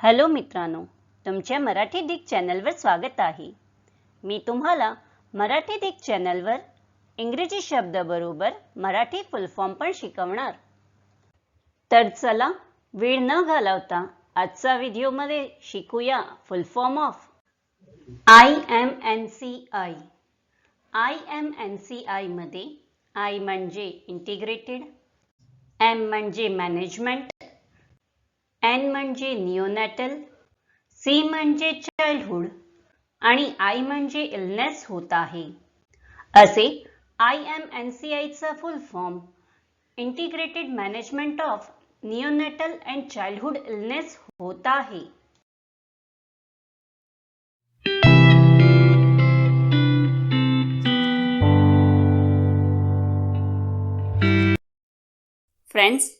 Hello मित्रांनो तुमच्या Marathi Dick चॅनलवर स्वागत आहे. मी तुम्हाला मराठी डिक चॅनलवर इंग्रजी शब्दाबरोबर मराठी फुल फॉर्म पण शिकवणार. तर चला वेळ न घालवता आजचा व्हिडिओमध्ये शिकूया full form of I M N C I I M N C आयमध्ये आय म्हणजे इंटिग्रेटेड एम म्हणजे मॅनेजमेंट एन म्हणजे निओनॅटल सी म्हणजे चाइल्डहुड आणि आय म्हणजे इलनेस होत आहे. असे आय एम एन सी आयचा full form integrated management of neonatal and childhood illness होत आहे. फ्रेंड्स